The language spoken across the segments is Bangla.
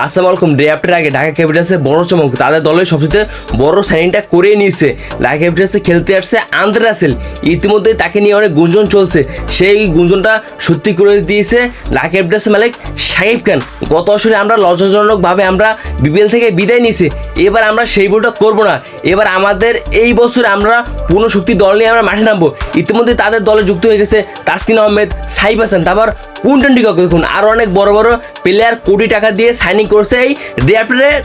আসসালামু আলাইকুম, ডে আফটার আগে ঢাকা ক্যাপিটালসে বড় চমক। তাদের দলের সবচেয়ে বড় সাইনটা করে নিয়েছে। ঢাকা ক্যাপিটালসে খেলতে আসছে আন্দ্রে রাসেল। ইতিমধ্যে তাকে নিয়ে অনেক গুঞ্জন চলছে। সেই গুঞ্জনটা সত্যি করে দিয়েছে ঢাকা ক্যাপিটালসের মালিক সাকিব খান। গত আসরে আমরা লজ্জাজনকভাবে আমরা বিপিএল থেকে বিদায় নিয়েছি, এবার আমরা সেই ভুলটা করব না। এবার আমাদের এই বছর আমরা পূর্ণ শক্তি দল নিয়ে আমরা মাঠে নামবো। ইতিমধ্যে তাদের দলে যুক্ত হয়ে গেছে তাসকিন আহমেদ, সাইফ হাসান। তারপর কুন্টন টিকক দেখুন আরও অনেক বড় বড় প্লেয়ার কোটি টাকা দিয়ে সাইনিং করছে এই ডেয়ারপ্লের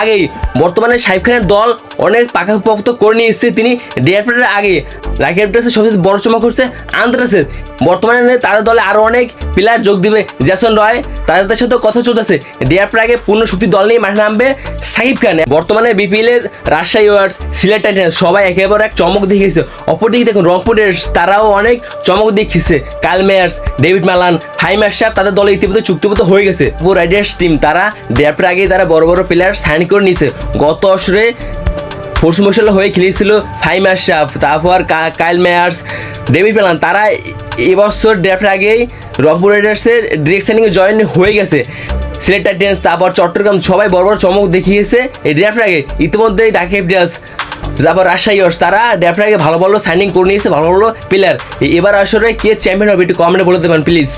আগেই। বর্তমানে সাইফ খানের দল অনেক পাকাপোক্ত করে নিয়ে এসেছে তিনি ডেয়ারপ্লের আগে। রাকি ক্যাপিটালসের সবচেয়ে বড় চমক করছে আন্দ্রাসের। বর্তমানে তাদের দলে আরও অনেক প্লেয়ার যোগ দিবে জ্যাসন রয়। তাদের সাথে কথা চলতেছে। ডেয়ারপ্লের আগে পূর্ণ শক্তি দল নিয়ে মাঠে নামবে সাকিব খান। বর্তমানে বিপিএল এর রাজশাহী ওয়ার্স সিলেট টাইটান্স সবাই একেবারে এক চমক দেখিয়েছে। অপরদিকে দেখুন, রংপুর তারাও অনেক চমক দেখিয়েছে। কাল মেয়ার্স, ডেভিড মালান হাইমার সাহেব তাদের দলে ইতিমধ্যে চুক্তিবদ্ধ হয়ে গেছে। রাইডার্স টিম তারা ডেয়ারপ্লের আগে তারা বড় বড় প্লেয়ার সাইন করে নিয়েছে। গত আসরে ফোর্স মশাল হয়ে খেলেছিল ফাইম আশরাফ, তারপর কাইল মেয়ার্স, ডেভিড পেলান তারা এবছর ড্রাফটের আগেই রংপুর রাইডার্সের ডিরেকশনিংয়ে জয়েন হয়ে গেছে। সিলেট টাইটেন্স তারপর চট্টগ্রাম সবাই বড় বড় চমক দেখিয়েছে। এই ড্রাফটের ইতিমধ্যেই ডাকে তারপর রাজশাহী ওয়ার্স তারা ড্রাফটের ভালো ভালো সাইনিং করে নিয়েছে, ভালো ভালো প্লেয়ার এবার আসলে কে চ্যাম্পিয়ন হবে একটু কমেন্টে বলে দেবেন প্লিজ